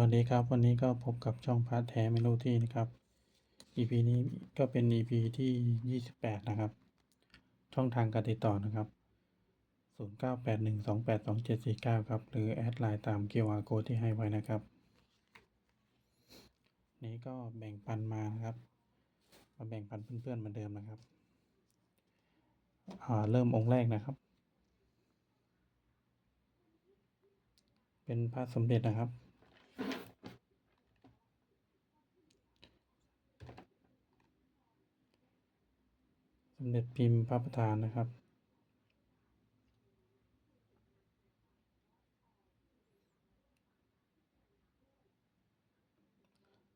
วัสดีครับวันนี้ก็พบกับช่องพาร์ทแท้เมโลที่นะครับ EP นี้ก็เป็น EP ที่ 28 นะครับ ช่องทางการติดต่อนะครับ 0981282749 ครับ หรือ แอดไลน์ตาม QR code ที่ให้ไว้นะครับ นี้ก็แบ่งปันมานะครับ มาแบ่งปันเพื่อนๆเหมือนเดิมนะครับเริ่มองค์แรกนะครับ เป็นพระสมเด็จนะครับ เด็จพิมพ์พระประธานนะครับ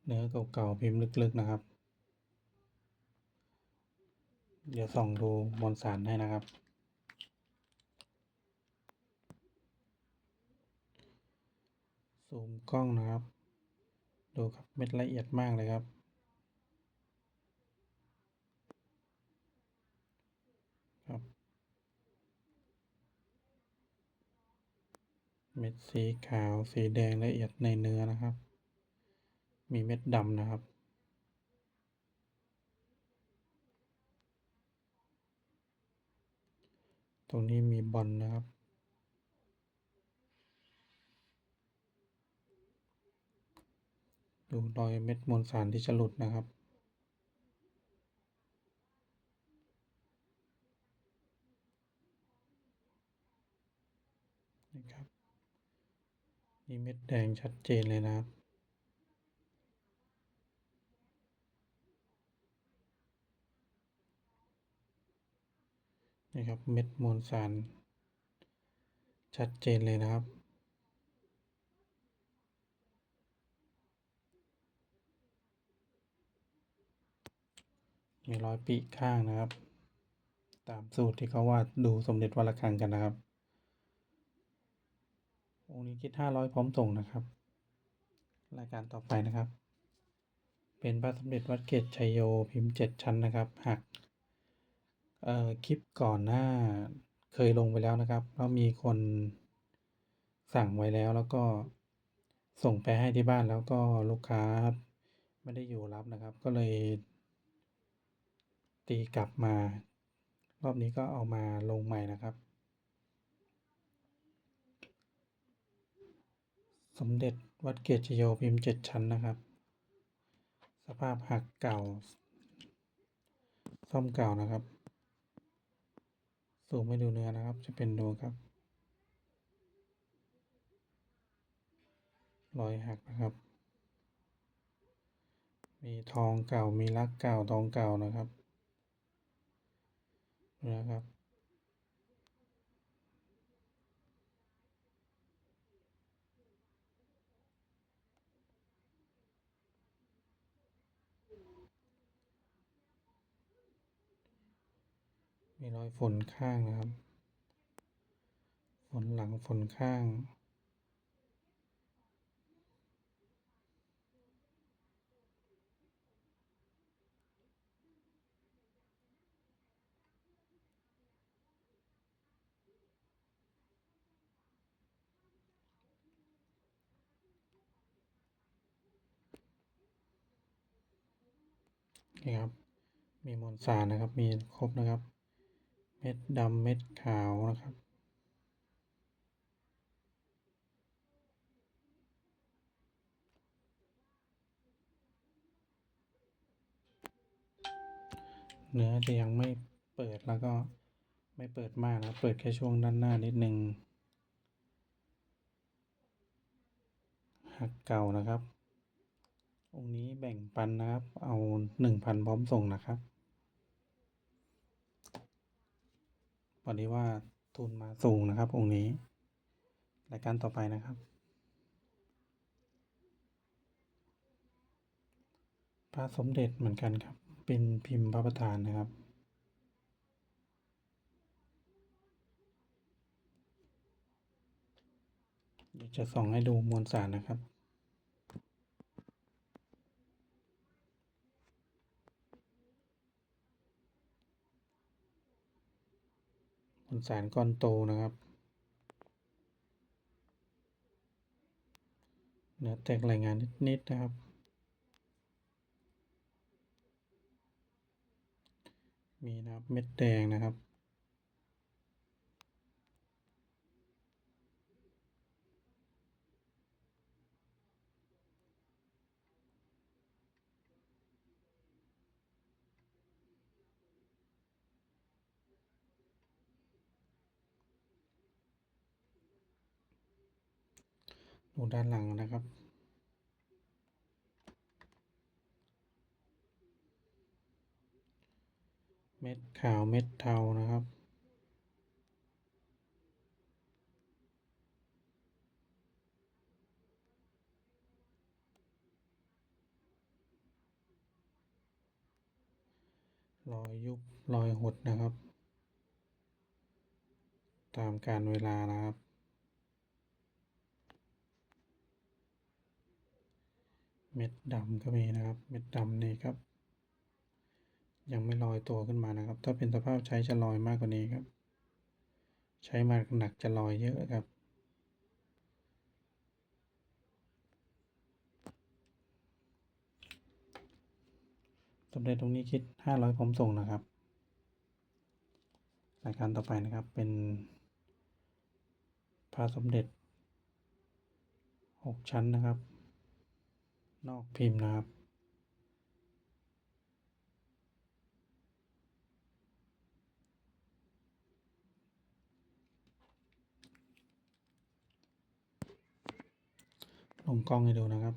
เนื้อเก่าๆพิมพ์ลึกๆนะครับ เดี๋ยวส่องดูมวลสารให้นะครับซูมกล้องนะครับ ดูครับเม็ดละเอียดมากเลยครับครับ เม็ดสีขาวสีแดงละเอียดในเนื้อนะครับ มีเม็ดดำนะครับ ตรงนี้มีบอลนะครับ ดูรอยเม็ดมวลสารที่จะหลุดนะครับ นี่เม็ดแดงชัดเจนเลยนะครับนี่ครับ เม็ดมวลสาร ชัดเจนเลยนะครับมีรอยปีข้างนะครับ ตามสูตรที่เขาวาดดูสมเด็จวัดระฆังกันนะครับ องค์นี้คิดห้าร้อยพร้อมส่งนะครับ รายการต่อไปนะครับ เป็นพระสมเด็จวัดเกตชัยโยพิมพ์เจ็ดชั้นนะครับหักคลิปก่อนหน้าเคยลงไปแล้วนะครับแล้วมีคนสั่งไว้แล้วแล้วก็ส่งไปให้ที่บ้านแล้วก็ลูกค้าไม่ได้อยู่รับนะครับ ก็เลย ตีกลับมา รอบนี้ก็เอามาลงใหม่นะครับ สมเด็จวัดเกียรตชโยพิมพ์เจ็ดชั้นนะครับ สภาพหักเก่า ซ่อมเก่านะครับสูงไม่ดูเนื้อนะครับ จะเป็นดูครับ รอยหักนะครับ มีทองเก่ามีลักเก่าทองเก่านะครับนะครับ มีรอยฝนข้างนะครับ ฝนหลังฝนข้างนี่ครับ มีมวลสารนะครับ มีครบนะครับ เม็ดดำเม็ดขาวนะครับ เนื้อจะยังไม่เปิดแล้วก็ไม่เปิดมากนะ เปิดแค่ช่วงด้านหน้านิดนึงหักเก่านะครับ องค์นี้แบ่งปันนะครับ เอาหนึ่งพันพร้อมส่งนะครับ พอดีว่าทุนมาสูงนะครับ องค์นี้ รายการต่อไปนะครับ พระสมเด็จเหมือนกันครับ เป็นพิมพ์พระประธานนะครับเดี๋ยวจะส่องให้ดูมวลสารนะครับ มวลสารก้อนโตนะครับ เนื้อแตกรายงานนิดๆนะครับ มีนะครับเม็ดแดงนะครับ ดูด้านหลังนะครับ เม็ดขาวเม็ดเทานะครับรอยยุบรอยหดนะครับ ตามการเวลานะครับ เม็ดดำก็มีนะครับ เม็ดดำนี่ครับ ยังไม่ลอยตัวขึ้นมานะครับ ถ้าเป็นสภาพใช้จะลอยมากกว่านี้ครับ ใช้มาหนักจะลอยเยอะครับสำเร็จตรงนี้คิดห้าร้อยพร้อมส่งนะครับรายการต่อไปนะครับเป็นพระสมเด็จหกชั้นนะครับ นอกพิมพ์นะครับ ลงกล้องให้ดูนะครับ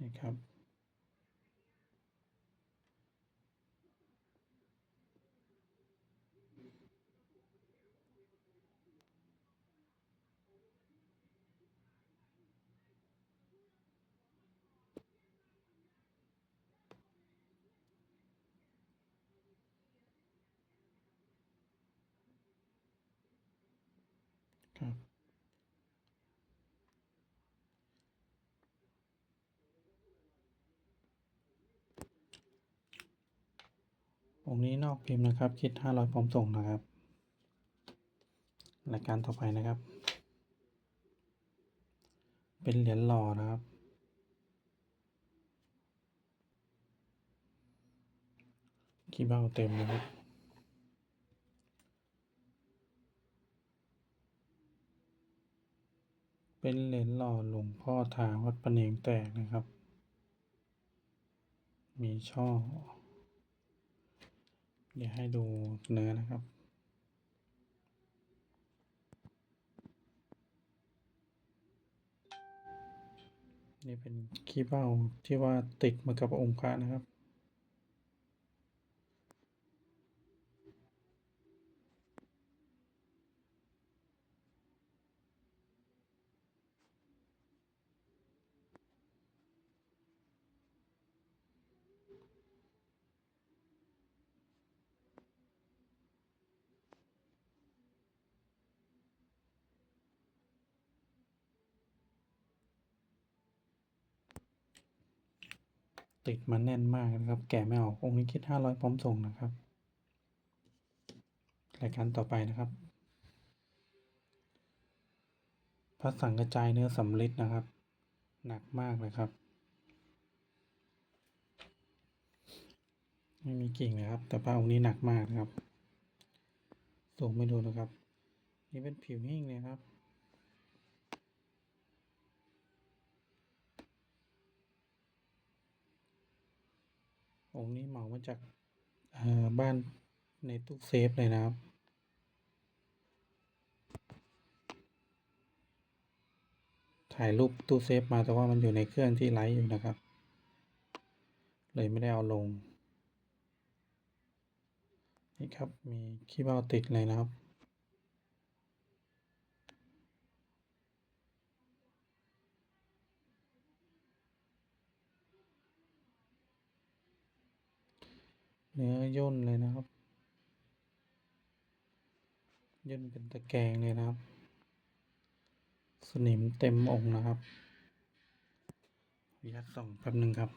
นี่ครับครับ องนี้นอกพิมพ์นะครับ คิดห้าร้อยพร้อมส่งนะครับรายการต่อไปนะครับ เป็นเหรียญหล่อนะครับ ขี้เบ้าเต็มนะครับเป็นเหรียญหล่อหลวงพ่อทางวัดปะเนงแตกนะครับ มีช่อ เดี๋ยวให้ดูเนื้อนะครับนี่เป็นขี้เบ้าที่ว่าติดมากับองค์พระนะครับ ติดมาแน่นมากนะครับ แกะไม่ออกองค์นี้คิดห้าร้อยพร้อมส่งนะครับรายการต่อไปนะครับ พระสังกระจายเนื้อสำลิดนะครับ หนักมากเลยครับ ไม่มีกิ่งนะครับ แต่พระองค์นี้หนักมากนะครับ สูงไม่ดูนะครับ นี่เป็นผิวหิ้งเลยครับ องนี้เหมามาจากบ้านในตู้เซฟเลยนะครับ ถ่ายรูปตู้เซฟมาแต่ว่ามันอยู่ในเครื่องที่ไลฟ์อยู่นะครับ เลยไม่ได้เอาลง นี่ครับมีขี้เบ้าติดเลยนะครับ เนื้อย่นเลยนะครับ ย่นเป็นตะแกงเลยนะครับ สนิมเต็มองนะครับ ยัดส่องแป๊บหนึ่งครับ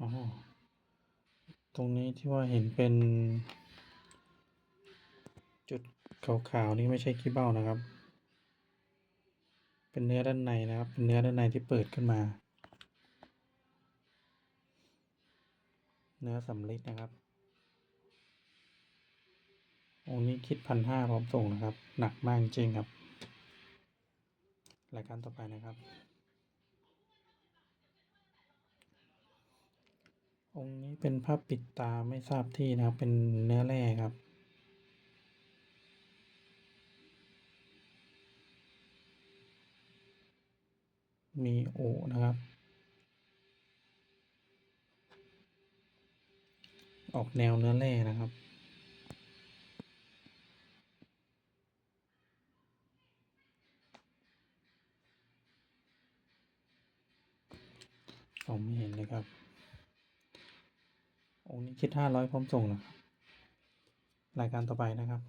อ๋อ ตรงนี้ที่ว่าเห็นเป็น จุดขาวๆนี่ไม่ใช่ขี้เบ้านะครับ เป็นเนื้อด้านในนะครับ เป็นเนื้อด้านในที่เปิดขึ้นมา เนื้อสำลิดนะครับองค์นี้คิดพันห้าพร้อมส่งนะครับ หนักมากจริงครับ รายการต่อไปนะครับ องค์นี้เป็นภาพปิดตาไม่ทราบที่นะครับ เป็นเนื้อแร่ครับ มีโอนะครับ ออกแนวเนื้อแร่นะครับผมไม่เห็นเลยครับ องค์นี้คิดห้าร้อยพร้อมส่งนะรายการต่อไปนะครับ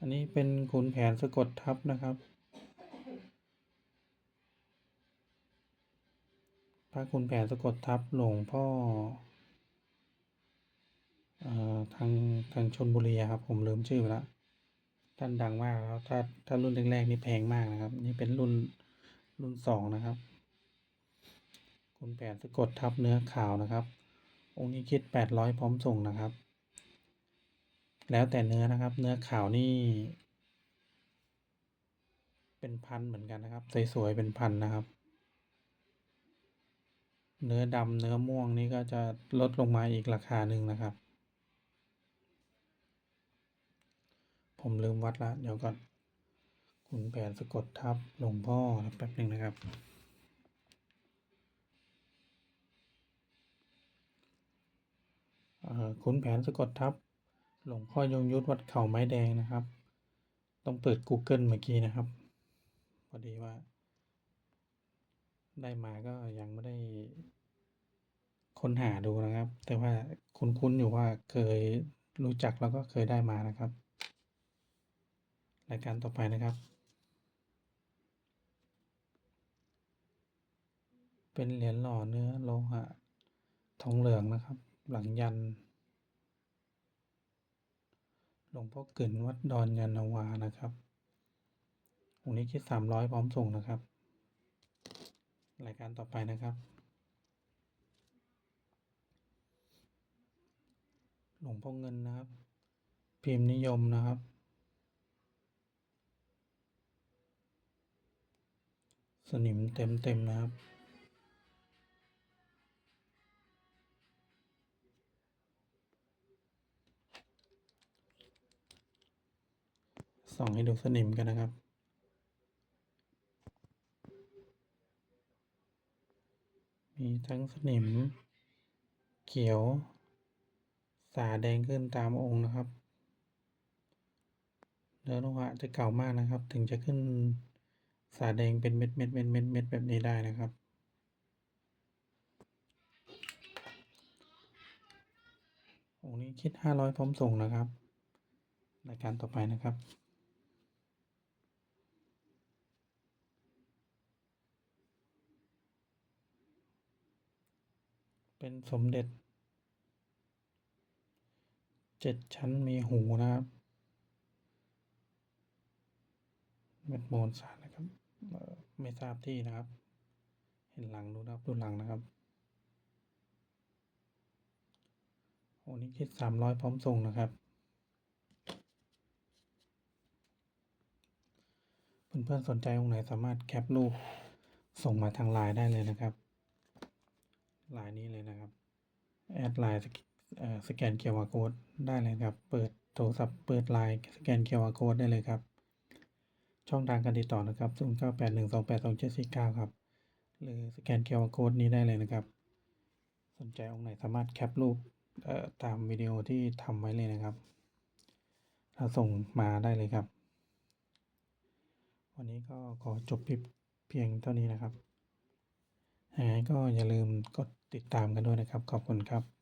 อันนี้เป็นขุนแผนสะกดทับนะครับพระขุนแผนสะกดทับหลวงพ่ออ่อทางทางชนบุรีครับ ผมลืมชื่อไปแล้วท่านดังมากแล้วถ้าถ้ารุ่นแรกๆนี่แพงมากนะครับ นี่เป็นรุ่น รุ่นสองนะครับคุณแผนสะกดทับเนื้อขาวนะครับ องค์นี้คิดแปดร้อยพร้อมส่งนะครับ แล้วแต่เนื้อนะครับ เนื้อขาวนี่ เป็นพันเหมือนกันนะครับ สวยๆเป็นพันนะครับ เนื้อดำเนื้อม่วงนี่ก็จะลดลงมาอีกราคาหนึ่งนะครับ ผมลืมวัดละเดี๋ยวก่อน ขุนแผนสะกดทับหลวงพ่อแป๊บหนึ่งนะครับ ขุนแผนสะกดทับหลวงพ่อยงยุทธวัดเขาไม้แดงนะครับ ต้องเปิด Google เมื่อกี้นะครับ พอดีว่า ได้มาก็ยังไม่ได้ค้นหาดูนะครับ แต่ว่าคุ้นๆอยู่ว่าเคยรู้จักแล้วก็เคยได้มานะครับ รายการต่อไปนะครับ เป็นเหรียญหล่อเนื้อโลหะทองเหลืองนะครับ หลังยันหลวงพ่อกึ่นวัดดอนยานาวานะครับองค์นี้คิดสามร้อยพร้อมส่งนะครับ รายการต่อไปนะครับ หลวงพ่อเงินนะครับ พิมพ์นิยมนะครับสนิมเต็มเต็มๆนะครับ ส่องให้ดูสนิมกันนะครับ มีทั้งสนิม เขียว สาแดงขึ้นตามองค์นะครับเนื้อโลหะจะเก่ามากนะครับ ถึงจะขึ้นสาแดงเป็นเม็ดเม็ดเม็ดเม็ดเม็ดแบบนี้ได้นะครับองค์นี้คิดห้าร้อยพร้อมส่งนะครับรายการต่อไปนะครับ เป็นสมเด็จเจ็ดชั้นมีหูนะครับเม็ดโมนสารนะครับไม่ทราบที่นะครับ เห็นหลังดูนะครับดูหลังนะครับโอ้นี่คิดสามร้อยพร้อมส่งนะครับ เพื่อนๆสนใจองค์ไหนสามารถแคปรูปส่งมาทางไลน์ได้เลยนะครับ ไลน์นี้เลยนะครับ แอดไลน์สแกนเอ่อสแกน QR Code ได้เลยครับ เปิดโทรศัพท์เปิดไลน์สแกน QR Code ได้เลยครับ ช่องทางการติดต่อนะครับ0981282749ครับ หรือสแกน QR Code นี้ได้เลยนะครับ สนใจองค์ไหนสามารถแคปรูปตามวิดีโอที่ทำไว้เลยนะครับถ้าส่งมาได้เลยครับ วันนี้ก็ขอจบเพียงเท่านี้นะครับยังไงก็อย่าลืมกด ติดตามกันด้วยนะครับ ขอบคุณครับ